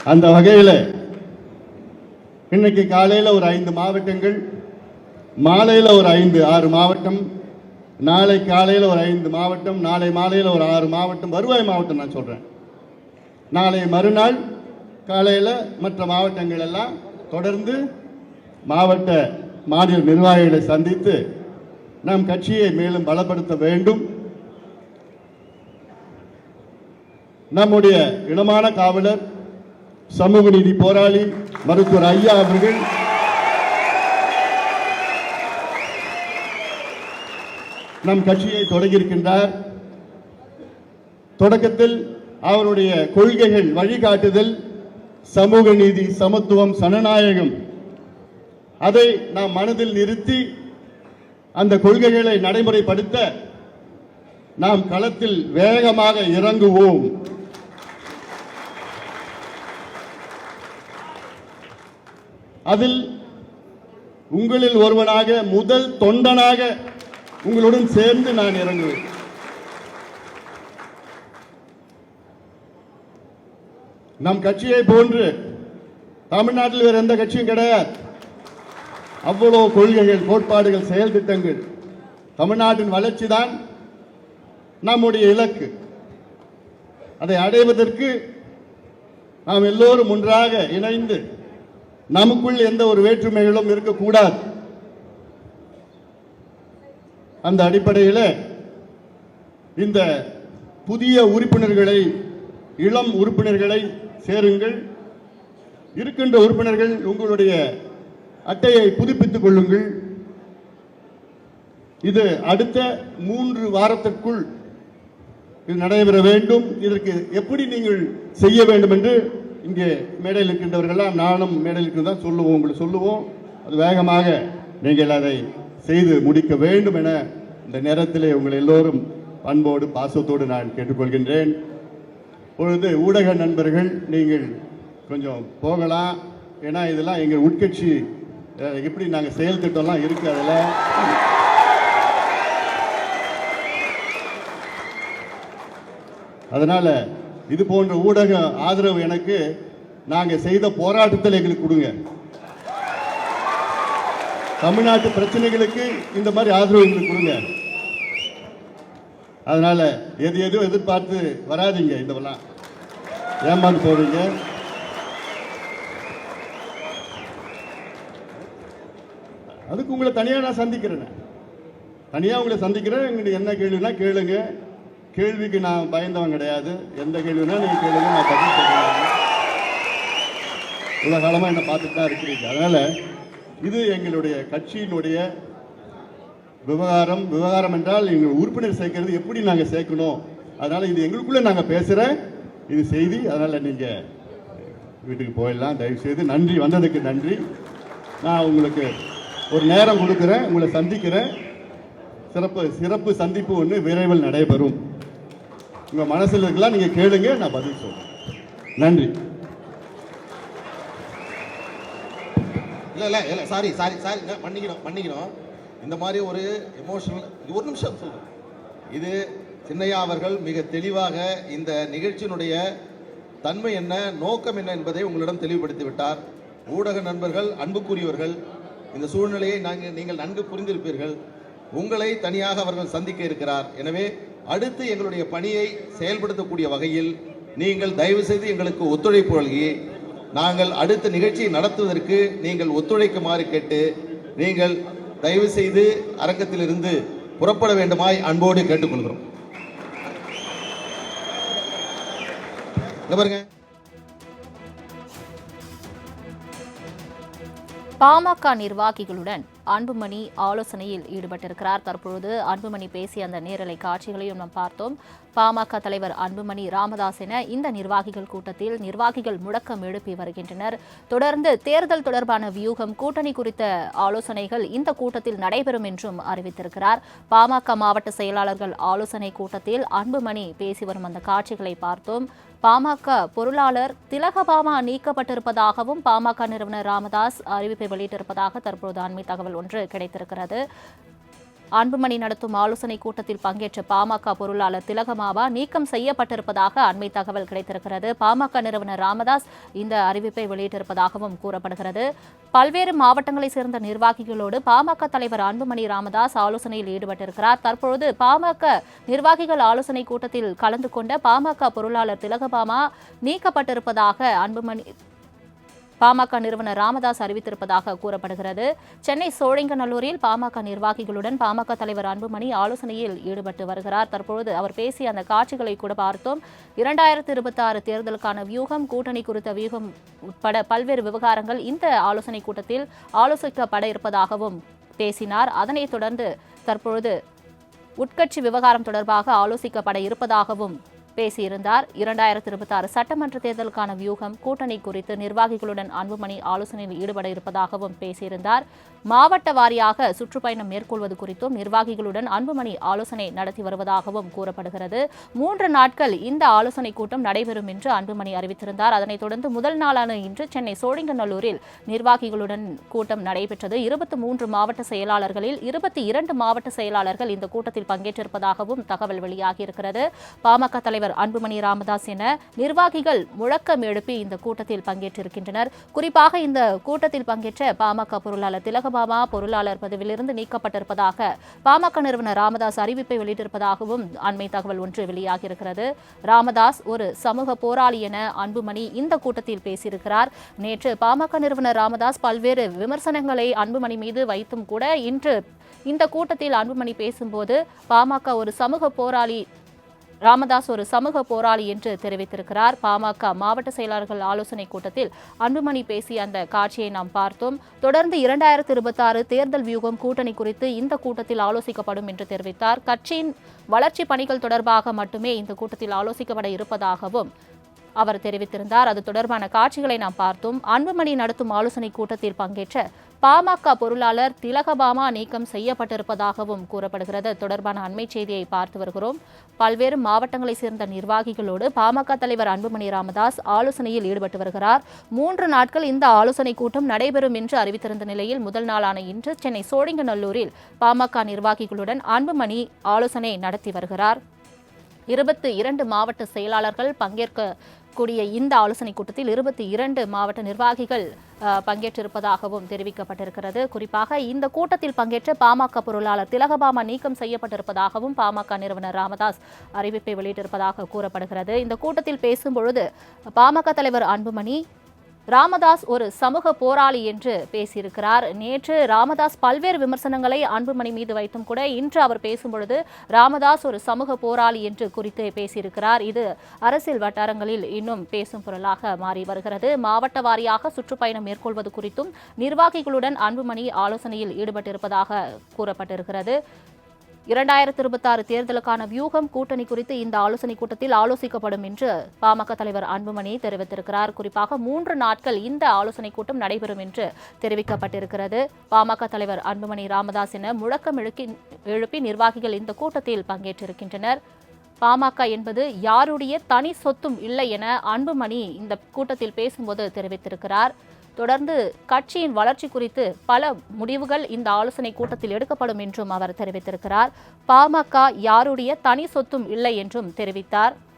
அந்த வகையில் இன்னைக்கு காலையில் ஒரு ஐந்து மாவட்டங்கள் மாலையில் ஒரு ஐந்து ஆறு மாவட்டம் நாளை காலையில் ஒரு ஐந்து மாவட்டம் நாளை மாலையில் ஒரு ஆறு மாவட்டம் வருவாய் மாவட்டம் நான் சொல்கிறேன் நாளை மறுநாள் காலையில் மற்ற மாவட்டங்கள் எல்லாம் தொடர்ந்து மாவட்ட மாநில நிர்வாகிகளை சந்தித்து நம் கட்சியை மேலும் பலப்படுத்த வேண்டும். நம்முடைய இனமான காவலர் சமூக நீதி போராளி மருத்துவர் ஐயா அவர்கள். நம் கட்சியை தொடங்கியிருக்கின்றார். தொடக்கத்தில் அவருடைய கொள்கைகள் வழிகாட்டுதல் சமூக நீதி சமத்துவம் சனநாயகம் அதை நாம் மனதில் நிறுத்தி அந்த கொள்கைகளை நடைமுறைப்படுத்த நாம் களத்தில் வேகமாக இறங்குவோம். அதில் உங்களில் ஒருவனாக முதல் தொண்டனாக உங்களுடன் சேர்ந்து நான் இறங்குவேன். நம் கட்சியை போன்று தமிழ்நாட்டில் வேறு எந்த கட்சியும் கிடையாது. அவ்வளோ கொள்கைகள் கோட்பாடுகள் செயல் திட்டங்கள் தமிழ்நாட்டின் வளர்ச்சி தான் நம்முடைய இலக்கு. அதை அடைவதற்கு நாம் எல்லோரும் ஒன்றாக இணைந்து நமக்குள் எந்த ஒரு வேற்றுமைகளும் இருக்கக்கூடாது. அந்த அடிப்படையில் இந்த புதிய உறுப்பினர்களை இளம் உறுப்பினர்களை சேருங்கள். இருக்கின்ற உறுப்பினர்கள் உங்களுடைய அட்டையை புதுப்பித்துக் கொள்ளுங்கள். இது அடுத்த மூன்று வாரத்திற்குள் இது நடைபெற வேண்டும். இதற்கு எப்படி நீங்கள் செய்ய வேண்டும் என்று இங்கே மேடையில் இருக்கின்றவர்கள்லாம் நானும் மேடையில் இருக்கிறதா சொல்லுவோம் உங்களுக்கு சொல்லுவோம். அது வேகமாக நீங்கள் அதை செய்து முடிக்க வேண்டும் என இந்த நேரத்திலே உங்கள் எல்லோரும் பண்போடு பாசத்தோடு நான் கேட்டுக்கொள்கின்றேன். பொழுது ஊடக நண்பர்கள் நீங்கள் கொஞ்சம் போகலாம். ஏன்னா இதெல்லாம் எங்கள் உட்கட்சி எப்படி நாங்கள் செயல் திட்டம்லாம் இருக்குது அதில்? அதனால் இது போன்ற ஊடக ஆதரவு எனக்கு நாங்க செய்த போராட்டத்தில் எங்களுக்கு கொடுங்க. தமிழ்நாட்டு பிரச்சனைகளுக்கு இந்த மாதிரி ஆதரவு எங்களுக்கு கொடுங்க. அதனால எது எதுவும் எதிர்பார்த்து வராதீங்க இதெல்லாம் ஏமாந்து போவீங்க அதுக்கு உங்களை தனியாக நான் சந்திக்கிறேன். தனியாக உங்களை சந்திக்கிறேன். எங்களுக்கு என்ன கேள்வினா கேளுங்க. கேள்விக்கு நான் பயந்தவன் கிடையாது. எந்த கேள்வினா நீங்கள் கேளுங்க நான் பதில் சொல்லுவேன் இவ்வளோ காலமாக என்னை பார்த்துட்டு தான் இருக்கிறீங்க. அதனால் இது எங்களுடைய கட்சியினுடைய விவகாரம். விவகாரம் என்றால் எங்கள் உறுப்பினர் சேர்க்கறது எப்படி நாங்கள் சேர்க்கணும்? அதனால் இது எங்களுக்குள்ளே நாங்கள் பேசுகிற இது செய்தி. அதனால் நீங்கள் வீட்டுக்கு போயிடலாம். தயவுசெய்து நன்றி. வந்ததுக்கு நன்றி. நான் உங்களுக்கு ஒரு நேரம் கொடுக்குறேன். உங்களை சந்திக்கிறேன். சிறப்பு சிறப்பு சந்திப்பு ஒன்று விரைவில் நடைபெறும். உங்கள் மனசில் இருக்கலாம் நீங்கள் கேளுங்க நான் பதில் சொல்றேன். நன்றி. இல்லை இல்லை இல்லை சாரி சாரி சாரி பண்ணிக்கிறோம் பண்ணிக்கிறோம் இந்த மாதிரி ஒரு எமோஷனல் ஒரு நிமிஷம் சொல்லுங்கள் இது சின்னையா அவர்கள் மிக தெளிவாக இந்த நிகழ்ச்சியினுடைய தன்மை என்ன நோக்கம் என்ன என்பதை உங்களிடம் தெளிவுபடுத்தி விட்டார். ஊடக நண்பர்கள் அன்புக்குரியவர்கள் இந்த சூழ்நிலையை நாங்கள் நீங்கள் நன்கு புரிந்திருப்பீர்கள். உங்களை தனியாக அவர்கள் சந்திக்க இருக்கிறார். எனவே அடுத்து எங்களுடைய பணியை செயல்படுத்தக்கூடிய வகையில் நீங்கள் தயவு செய்து எங்களுக்கு ஒத்துழைப்பு வழங்கி நாங்கள் அடுத்த நிகழ்ச்சியை நடத்துவதற்கு நீங்கள் ஒத்துழைக்குமாறு கேட்டு நீங்கள் தயவு செய்து அரங்கத்திலிருந்து புறப்பட வேண்டுமாய் அன்போடு கேட்டுக்கொள்கிறோம். பாருங்க. பாமக நிர்வாகிகளுடன் அன்புமணி ஆலோசனையில் ஈடுபட்டிருக்கிறார். தற்பொழுது அன்புமணி பேசிய அந்த நேரலை காட்சிகளையும் நாம் பார்த்தோம். பாமக தலைவர் அன்புமணி ராமதாஸ் என இந்த நிர்வாகிகள் கூட்டத்தில் நிர்வாகிகள் முழக்கம் எழுப்பி வருகின்றனர். தொடர்ந்து தேர்தல் தொடர்பான வியூகம் கூட்டணி குறித்த ஆலோசனைகள் இந்த கூட்டத்தில் நடைபெறும் என்றும் அறிவித்திருக்கிறார். பாமக மாவட்ட செயலாளர்கள் ஆலோசனை கூட்டத்தில் அன்புமணி பேசி வரும் அந்த காட்சிகளை பார்த்தோம். பாமக பொருளாளர் திலகபாமா நீக்கப்பட்டிருப்பதாகவும் பாமக நிறுவனர் ராமதாஸ் அறிவிப்பை வெளியிட்டிருப்பதாக தற்போது அண்மை தகவல் ஒன்று கிடைத்திருக்கிறது. அன்புமணி நடத்தும் ஆலோசனை கூட்டத்தில் பங்கேற்ற பாமக பொருளாளர் திலகமாவா நீக்கம் செய்யப்பட்டிருப்பதாக அண்மை தகவல் கிடைத்திருக்கிறது. பாமக நிறுவனர் ராமதாஸ் இந்த அறிவிப்பை வெளியிட்டிருப்பதாகவும் கூறப்படுகிறது. பல்வேறு மாவட்டங்களைச் சேர்ந்த நிர்வாகிகளோடு பாமக தலைவர் அன்புமணி ராமதாஸ் ஆலோசனையில் ஈடுபட்டிருக்கிறார். தற்பொழுது பாமக நிர்வாகிகள் ஆலோசனை கூட்டத்தில் கலந்து கொண்ட பாமக பொருளாளர் திலகபாமா நீக்கப்பட்டிருப்பதாக அன்புமணி பாமக நிறுவனர் ராமதாஸ் அறிவித்திருப்பதாக கூறப்படுகிறது. சென்னை சோழிங்கநல்லூரில் பாமக நிர்வாகிகளுடன் பாமக தலைவர் அன்புமணி ஆலோசனையில் ஈடுபட்டு வருகிறார். தற்பொழுது அவர் பேசிய அந்த காட்சிகளை கூட பார்த்தோம். இரண்டாயிரத்தி இருபத்தி ஆறு தேர்தலுக்கான வியூகம் கூட்டணி குறித்த வியூகம் உட்பட பல்வேறு விவகாரங்கள் இந்த ஆலோசனை கூட்டத்தில் ஆலோசிக்கப்பட இருப்பதாகவும் பேசினார். அதனைத் தொடர்ந்து தற்பொழுது உட்கட்சி விவகாரம் தொடர்பாக ஆலோசிக்கப்பட இருப்பதாகவும் பேசியிருந்தார். இரண்டாயிரத்தி இருபத்தி ஆறு சட்டமன்ற தேர்தலுக்கான வியூகம் கூட்டணி குறித்து நிர்வாகிகளுடன் அன்புமணி ஆலோசனையில் ஈடுபட இருப்பதாகவும் பேசியிருந்தார். மாவட்ட வாரியாக சுற்றுப்பயணம் மேற்கொள்வது குறித்தும் நிர்வாகிகளுடன் அன்புமணி ஆலோசனை நடத்தி வருவதாகவும் கூறப்படுகிறது. மூன்று நாட்கள் இந்த ஆலோசனை கூட்டம் நடைபெறும் என்று அன்புமணி அறிவித்திருந்தார். அதனைத் தொடர்ந்து முதல் நாளான இன்று சென்னை சோழிங்கநல்லூரில் நிர்வாகிகளுடன் கூட்டம் நடைபெற்றது. இருபத்தி மூன்று மாவட்ட செயலாளர்களில் இருபத்தி இரண்டு மாவட்ட செயலாளர்கள் இந்த கூட்டத்தில் பங்கேற்றிருப்பதாகவும் தகவல் வெளியாகியிருக்கிறது. பாமக தலைவர் அன்புமணி ராமதாஸ் என நிர்வாகிகள் முழக்கம் எழுப்பி இந்த கூட்டத்தில் பங்கேற்றிருக்கின்றனர். குறிப்பாக இந்த கூட்டத்தில் பங்கேற்ற பாமக பொருளாளர் திலகபாமா பொருளாளர் பதவியிலிருந்து நீக்கப்பட்டிருப்பதாக பாமக நிறுவனர் ராமதாஸ் அறிவிப்பை வெளியிட்டிருப்பதாகவும் அண்மை தகவல் ஒன்று வெளியாகியிருக்கிறது. ராமதாஸ் ஒரு சமூக போராளி என அன்புமணி இந்த கூட்டத்தில் பேசியிருக்கிறார். நேற்று பாமக நிறுவனர் ராமதாஸ் பல்வேறு விமர்சனங்களை அன்புமணி மீது வைத்தும் கூட இன்று இந்த கூட்டத்தில் அன்புமணி பேசும்போது பாமக ஒரு சமூக போராளி ராமதாஸ் ஒரு சமூக போராளி என்று தெரிவித்திருக்கிறார். பாமக மாவட்ட செயலாளர்கள் ஆலோசனை கூட்டத்தில் அன்புமணி பேசிய அந்த காட்சியை நாம் பார்த்தோம். தொடர்ந்து இரண்டாயிரத்தி இருபத்தாறு தேர்தல் வியூகம் கூட்டணி குறித்து இந்த கூட்டத்தில் ஆலோசிக்கப்படும் என்று தெரிவித்தார். கட்சியின் வளர்ச்சி பணிகள் தொடர்பாக மட்டுமே இந்த கூட்டத்தில் ஆலோசிக்கப்பட இருப்பதாகவும் அவர் தெரிவித்திருந்தார். அது தொடர்பான காட்சிகளை நாம் பார்த்தோம். அன்புமணி நடத்தும் ஆலோசனை கூட்டத்தில் பங்கேற்ற பாமக பொருளாளர் திலகபாமா நீக்கம் செய்யப்பட்டிருப்பதாகவும் கூறப்படுகிறது. தொடர்பான அண்மை செய்தியை பார்த்து வருகிறோம். பல்வேறு மாவட்டங்களைச் சேர்ந்த நிர்வாகிகளோடு பாமக தலைவர் அன்புமணி ராமதாஸ் ஆலோசனையில் ஈடுபட்டு வருகிறார். மூன்று நாட்கள் இந்த ஆலோசனை கூட்டம் நடைபெறும் என்று அறிவித்திருந்த நிலையில் முதல் நாளான இன்று சென்னை சோழிங்கநல்லூரில் பாமக நிர்வாகிகளுடன் அன்புமணி ஆலோசனை நடத்தி வருகிறார். இருபத்தி இரண்டு மாவட்ட செயலாளர்கள் பங்கேற்க கூடிய இந்த ஆலோசனை கூட்டத்தில் இருபத்தி இரண்டு மாவட்ட நிர்வாகிகள் பங்கேற்றிருப்பதாகவும் தெரிவிக்கப்பட்டிருக்கிறது. குறிப்பாக இந்த கூட்டத்தில் பங்கேற்ற பாமக பொருளாளர் திலகபாமா நீக்கம் செய்யப்பட்டிருப்பதாகவும் பாமக நிறுவனர் ராமதாஸ் அறிவிப்பை வெளியிட்டிருப்பதாக கூறப்படுகிறது. இந்த கூட்டத்தில் பேசும்பொழுது பாமக தலைவர் அன்புமணி ராமதாஸ் ஒரு சமூக போராளி என்று பேசியிருக்கிறார். நேற்று ராமதாஸ் பல்வேறு விமர்சனங்களை அன்புமணி மீது வைத்தும் கூட இன்று அவர் பேசும்பொழுது ராமதாஸ் ஒரு சமூக போராளி என்று குறித்து பேசியிருக்கிறார். இது அரசியல் வட்டாரங்களில் இன்னும் பேசும் பொருளாக மாறி வருகிறது. மாவட்ட வாரியாக சுற்றுப்பயணம் மேற்கொள்வது குறித்தும் நிர்வாகிகளுடன் அன்புமணி ஆலோசனையில் ஈடுபட்டிருப்பதாக கூறப்பட்டிருக்கிறது. இரண்டாயிரத்தி இருபத்தாறு தேர்தலுக்கான வியூகம் கூட்டணி குறித்து இந்த ஆலோசனை கூட்டத்தில் ஆலோசிக்கப்படும் என்று பாமக தலைவர் அன்புமணி தெரிவித்திருக்கிறார். குறிப்பாக மூன்று நாட்கள் இந்த ஆலோசனை கூட்டம் நடைபெறும் என்று தெரிவிக்கப்பட்டிருக்கிறது. பாமக தலைவர் அன்புமணி ராமதாஸ் என முழக்கம் எழுக்கி எழுப்பி நிர்வாகிகள் இந்த கூட்டத்தில் பங்கேற்றிருக்கின்றனர். பாமக என்பது யாருடைய தனி சொத்தும் இல்லை என அன்புமணி இந்த கூட்டத்தில் பேசும்போது தெரிவித்திருக்கிறார். தொடர்ந்து கட்சியின் வளர்ச்சி குறித்து பல முடிவுகள் இந்த ஆலோசனை கூட்டத்தில் எடுக்கப்படும் என்றும் அவர் தெரிவித்திருக்கிறார். பாமக யாருடைய தனி சொத்தும் இல்லை என்றும் தெரிவித்தார்.